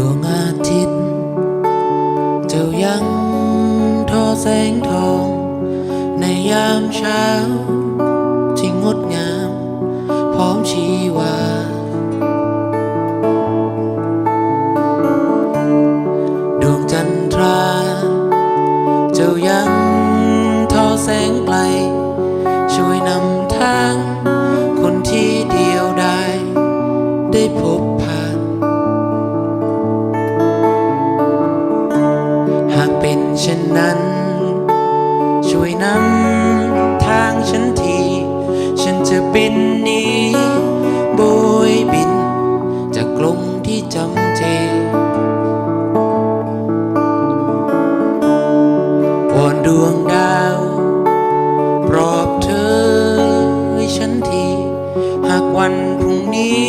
ดวงอาทิตย์ เจ้ายังทอแสงทอง ในยามเช้า ที่งดงาม พร้อมชีวา ดวงจันทรา เจ้ายังทอแสงไกล ช่วยนำทาง คนที่เดียวได้ ได้พบผ่าน นั้น ช่วยนำทางฉันที ฉันจะบินหนี้โบยบิน จากกลงที่จำเจวอนดวงดาวปลอบเธอให้ฉันที หากวันพรุ่งนี้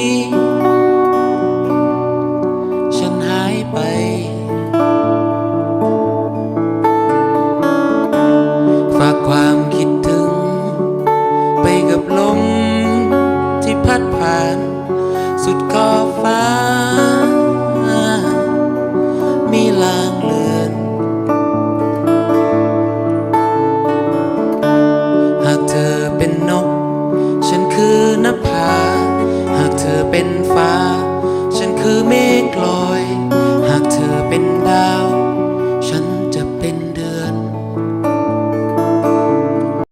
เป็นฟ้า ฉันคือเมฆลอย